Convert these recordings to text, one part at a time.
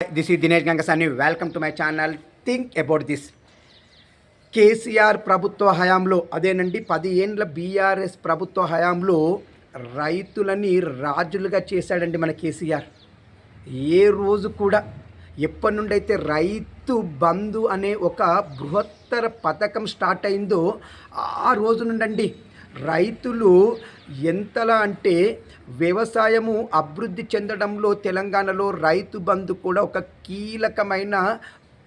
This ఈ Dinesh Gangasani welcome to my channel think about this KCR ప్రభుత్వ హయాంలో అదేనండి పది ఏండ్ల బీఆర్ఎస్ ప్రభుత్వ హయాంలో రైతులని రాజులుగా చేశాడండి మన కేసీఆర్. ఏ రోజు కూడా ఎప్పటి నుండి అయితే రైతు బంధు అనే ఒక బృహత్తర పథకం స్టార్ట్ అయిందో ఆ రోజు నుండండి రైతులు ఎంతలా అంటే వ్యవసాయము అభివృద్ధి చెందడంలో తెలంగాణలో రైతు బంధు కూడా ఒక కీలకమైన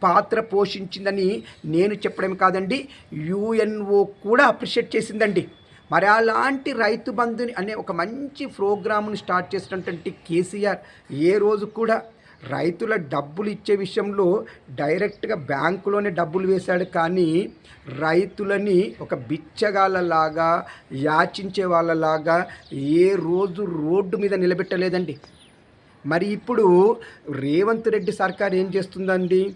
పాత్ర పోషించిందని నేను చెప్పడం కాదండి. యుఎన్ఓ కూడా అప్రిషియేట్ చేసిందండి. మరి అలాంటి రైతు బంధుని అనే ఒక మంచి ప్రోగ్రామ్ని స్టార్ట్ చేసినటువంటి కేసీఆర్ ఏ రోజు కూడా రైతుల డబ్బులు ఇచ్చే విషయంలో డైరెక్ట్గా బ్యాంకులోనే డబ్బులు వేశాడు కానీ రైతులని ఒక బిచ్చగాళ్ళలాగా యాచించే వాళ్ళలాగా ఏ రోజు రోడ్డు మీద నిలబెట్టలేదండి. మరి ఇప్పుడు రేవంత్ రెడ్డి సర్కార్ ఏం చేస్తుందండి?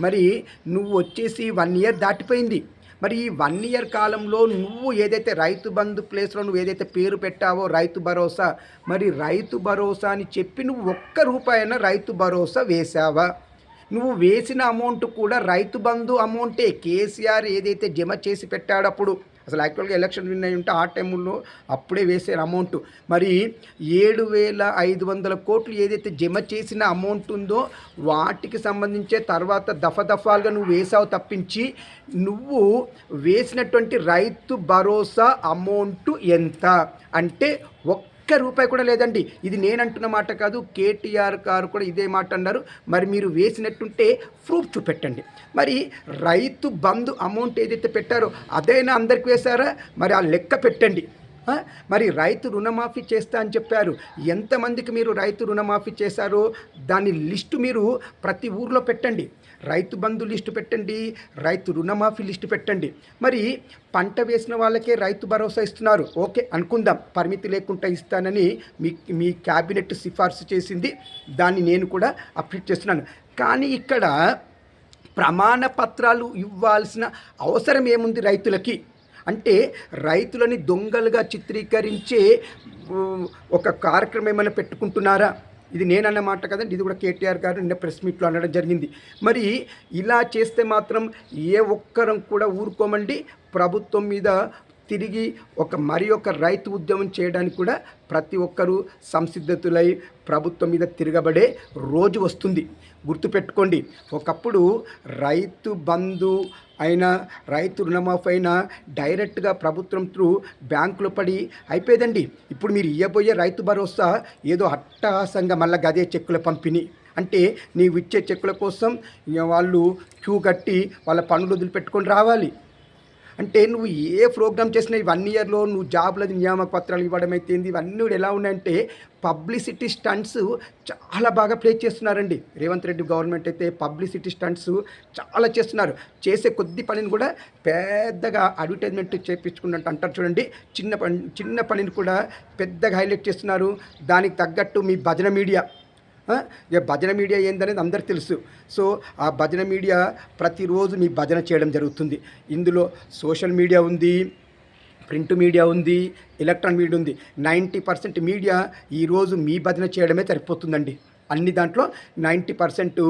మరి నువ్వు వచ్చేసి వన్ ఇయర్ దాటిపోయింది. మరి ఈ వన్ ఇయర్ కాలంలో నువ్వు ఏదైతే రైతు బంధు ప్లేస్లో నువ్వు ఏదైతే పేరు పెట్టావో రైతు భరోసా మరి రైతు భరోసా అని చెప్పి నువ్వు ఒక్క రూపాయన రైతు భరోసా వేసావా నువ్వు వేసిన అమౌంట్ కూడా రైతు బంధు అమౌంటే కేసీఆర్ ఏదైతే జమ చేసి పెట్టాడప్పుడు అసలు యాక్చువల్గా ఎలక్షన్ విన్ అయి ఉంటే ఆ టైంలో అప్పుడే వేసారు అమౌంట్ మరి ఏడు వేల ఐదు వందల కోట్లు ఏదైతే జమ చేసిన అమౌంట్ ఉందో వాటికి సంబంధించే తర్వాత దఫ దఫాలుగా నువ్వు వేసావు తప్పించి నువ్వు వేసినటువంటి రైతు భరోసా అమౌంట్ ఎంత? అంటే ఒక్క ఒక్క రూపాయి కూడా లేదండి. ఇది నేను అంటున్న మాట కాదు కేటీఆర్ గారు కూడా ఇదే మాట అన్నారు. మరి మీరు వేసినట్టుంటే ప్రూఫ్ చూపెట్టండి. మరి రైతు బంధు అమౌంట్ ఏదైతే పెట్టారో అదైనా అందరికి వేశారా? మరి ఆ లెక్క పెట్టండి. మరి రైతు రుణమాఫీ చేస్తా అని చెప్పారు. ఎంతమందికి మీరు రైతు రుణమాఫీ చేశారో దాని లిస్టు మీరు ప్రతి ఊర్లో పెట్టండి. రైతు బంధు లిస్టు పెట్టండి రైతు రుణమాఫీ లిస్టు పెట్టండి. మరి పంట వేసిన వాళ్ళకే రైతు భరోసా ఇస్తున్నారు. ఓకే అనుకుందాం. పరిమితి లేకుండా ఇస్తానని మీ మీ క్యాబినెట్ సిఫార్సు చేసింది. దాన్ని నేను కూడా అప్డేట్ చేస్తున్నాను. కానీ ఇక్కడ ప్రమాణ పత్రాలు ఇవ్వాల్సిన అవసరం ఏముంది రైతులకి? అంటే రైతులని దొంగలుగా చిత్రీకరించే ఒక కార్యక్రమం ఏమైనా పెట్టుకుంటున్నారా? ఇది నేనన్న మాట కదండి ఇది కూడా కేటీఆర్ గారు నిన్న ప్రెస్ మీట్లో అనడం జరిగింది. మరి ఇలా చేస్తే మాత్రం ఏ ఒక్కరం కూడా ఊరుకోమండి. ప్రభుత్వం మీద తిరిగి ఒక మరి ఒక రైతు ఉద్యమం చేయడానికి కూడా ప్రతి ఒక్కరూ సంసిద్ధతులై ప్రభుత్వం మీద తిరగబడే రోజు వస్తుంది. గుర్తుపెట్టుకోండి ఒకప్పుడు రైతు బంధు అయినా రైతు రుణమాఫీ అయినా డైరెక్ట్గా ప్రభుత్వం త్రూ బ్యాంకులు పడి అయిపోయేదండి. ఇప్పుడు మీరు ఇవ్వబోయే రైతు భరోసా ఏదో అట్టహాసంగా మళ్ళీ గదే చెక్కుల పంపిణీ. అంటే నీవు ఇచ్చే చెక్కుల కోసం వాళ్ళు క్యూ కట్టి వాళ్ళ పనులు వదిలిపెట్టుకొని రావాలి. అంటే నువ్వు ఏ ప్రోగ్రామ్ చేసినా ఈ వన్ ఇయర్లో నువ్వు జాబ్లది నియామక పత్రాలు ఇవ్వడం అయితే ఇవన్నీ కూడా ఎలా ఉన్నాయంటే పబ్లిసిటీ స్టంట్స్ చాలా బాగా ప్లే చేస్తున్నారండి. రేవంత్ రెడ్డి గవర్నమెంట్ అయితే పబ్లిసిటీ స్టంట్స్ చాలా చేస్తున్నారు. చేసే కొద్ది పనిని కూడా పెద్దగా అడ్వర్టైజ్మెంట్ చేయించుకున్నట్టు అంటారు చూడండి. చిన్న పని చిన్న పనిని కూడా పెద్దగా హైలైట్ చేస్తున్నారు. దానికి తగ్గట్టు మీ భజన మీడియా భజన మీడియా ఏందనేది అందరికి తెలుసు. సో ఆ భజన మీడియా ప్రతిరోజు మీ భజన చేయడం జరుగుతుంది. ఇందులో సోషల్ మీడియా ఉంది ప్రింట్ మీడియా ఉంది ఎలక్ట్రానిక్ మీడియా ఉంది. నైంటీ పర్సెంట్ మీడియా ఈరోజు మీ భజన చేయడమే సరిపోతుందండి. అన్ని దాంట్లో నైంటీ పర్సెంట్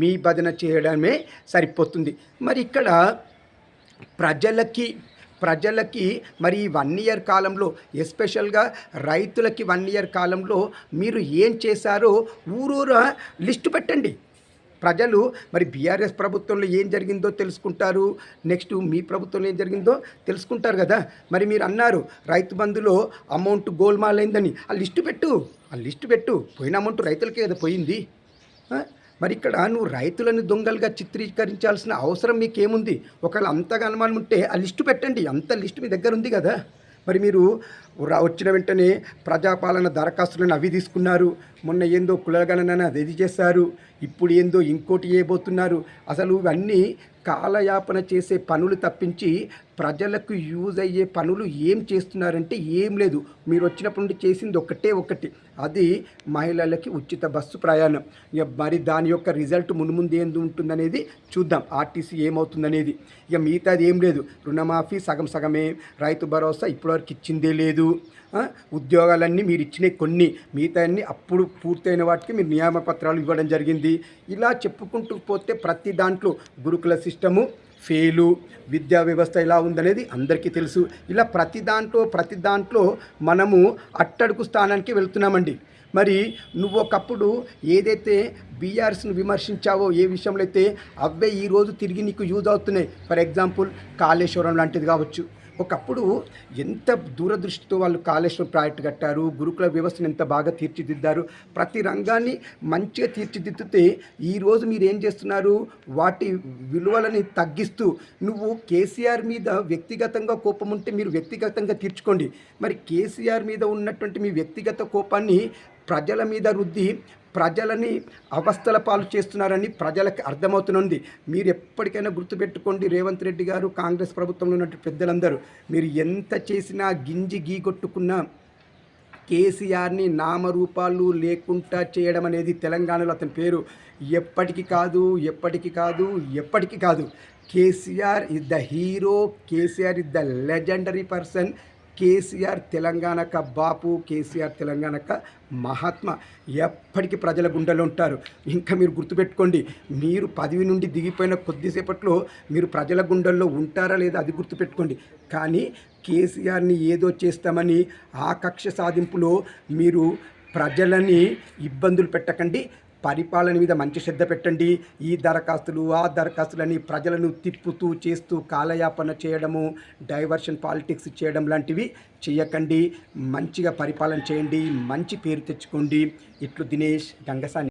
మీ భజన చేయడమే సరిపోతుంది. మరి ఇక్కడ ప్రజలకి ప్రజలకి మరి ఈ వన్ ఇయర్ కాలంలో ఎస్పెషల్గా రైతులకి వన్ ఇయర్ కాలంలో మీరు ఏం చేశారో ఊరూరా లిస్టు పెట్టండి. ప్రజలు మరి బీఆర్ఎస్ ప్రభుత్వంలో ఏం జరిగిందో తెలుసుకుంటారు. నెక్స్ట్ మీ ప్రభుత్వంలో ఏం జరిగిందో తెలుసుకుంటారు కదా. మరి మీరు అన్నారు రైతు బంధులో అమౌంట్ గోల్మాల్ అయిందని ఆ లిస్టు పెట్టు ఆ లిస్టు పెట్టు. పోయిన అమౌంట్ రైతులకే కదా పోయింది. మరి ఇక్కడ నువ్వు రైతులను దొంగలుగా చిత్రీకరించాల్సిన అవసరం మీకేముంది? ఒకవేళ అంతగా అనుమానం ఉంటే ఆ లిస్టు పెట్టండి. అంత లిస్టు మీ దగ్గర ఉంది కదా. మరి మీరు రా- వచ్చిన వెంటనే ప్రజాపాలన దరఖాస్తులను అవి తీసుకున్నారు. మొన్న ఏందో కులగణన అది ఇది చేశారు. ఇప్పుడు ఏందో ఇంకోటి చేయబోతున్నారు. అసలు ఇవన్నీ కాలయాపన చేసే పనులు తప్పించి ప్రజలకు యూజ్ అయ్యే పనులు ఏం చేస్తున్నారంటే ఏం లేదు. మీరు వచ్చినప్పటి నుండి చేసింది ఒకటే ఒకటి అది మహిళలకి ఉచిత బస్సు ప్రయాణం. ఇక మరి దాని యొక్క రిజల్ట్ మున్ముందు ఏంది ఉంటుందనేది చూద్దాం. ఆర్టీసీ ఏమవుతుందనేది. ఇక మిగతాది ఏం లేదు. రుణమాఫీ సగం సగమే. రైతు భరోసా ఇప్పటివరకు ఇచ్చిందే లేదు. ఉద్యోగాలన్నీ మీరు ఇచ్చిన కొన్ని. మిగతా అన్ని అప్పుడు పూర్తయిన వాటికి మీరు నియామపత్రాలు ఇవ్వడం జరిగింది. ఇలా చెప్పుకుంటూ పోతే ప్రతి దాంట్లో గురుకుల సిస్టము ఫెయిలు విద్యా వ్యవస్థ ఎలా ఉందనేది అందరికీ తెలుసు. ఇలా ప్రతి దాంట్లో ప్రతి దాంట్లో మనము అట్టడుగు స్థానానికి వెళ్తున్నామండి. మరి నువ్వు ఒకప్పుడు ఏదైతే బీఆర్ఎస్ను విమర్శించావో ఏ విషయంలో అయితే అవే ఈరోజు తిరిగి నీకు యూజ్ అవుతున్నాయి. ఫర్ ఎగ్జాంపుల్ కాళేశ్వరం లాంటిది కావచ్చు. ఒకప్పుడు ఎంత దూరదృష్టితో వాళ్ళు కాళేశ్వరం ప్రాజెక్ట్ కట్టారు గురుకుల వ్యవస్థను ఎంత బాగా తీర్చిదిద్దారు ప్రతి రంగాన్ని మంచిగా తీర్చిదిద్దితే ఈరోజు మీరు ఏం చేస్తున్నారు? వాటి విలువలని తగ్గిస్తూ నువ్వు కేసీఆర్ మీద వ్యక్తిగతంగా కోపం ఉంటే మీరు వ్యక్తిగతంగా తీర్చుకోండి. మరి కేసీఆర్ మీద ఉన్నటువంటి మీ వ్యక్తిగత కోపాన్ని ప్రజల మీద రుద్ది ప్రజలని అవస్థల పాలు చేస్తున్నారని ప్రజలకు అర్థమవుతున్నది. మీరు ఎప్పటికైనా గుర్తుపెట్టుకోండి రేవంత్ రెడ్డి గారు కాంగ్రెస్ ప్రభుత్వంలో ఉన్నట్టు పెద్దలందరూ. మీరు ఎంత చేసినా గింజి గీగొట్టుకున్నా కేసీఆర్ని నామరూపాలు లేకుండా చేయడం అనేది తెలంగాణలో అతని పేరు. ఎప్పటికీ కాదు ఎప్పటికీ కాదు ఎప్పటికీ కాదు. KCR is the hero KCR is the legendary person. KCR తెలంగాణక బాపు కేసీఆర్ తెలంగాణక మహాత్మ. ఎప్పటికీ ప్రజల గుండెలో ఉంటారు. ఇంకా మీరు గుర్తుపెట్టుకోండి మీరు పదవి నుండి దిగిపోయిన కొద్దిసేపట్లో మీరు ప్రజల గుండెల్లో ఉంటారా లేదా అది గుర్తుపెట్టుకోండి. కానీ కేసీఆర్ని ఏదో చేస్తామని ఆ కక్ష సాధింపులో మీరు ప్రజలని ఇబ్బందులు పెట్టకండి. పరిపాలన మీద మంచి శ్రద్ధ పెట్టండి. ఈ దరఖాస్తులు ఆ దరఖాస్తులని ప్రజలను తిప్పుతూ చేస్తూ కాలయాపన చేయడము డైవర్షన్ పాలిటిక్స్ చేయడం లాంటివి చేయకండి. మంచిగా పరిపాలన చేయండి. మంచి పేరు తెచ్చుకోండి. ఇట్లు దినేష్ గంగసాని.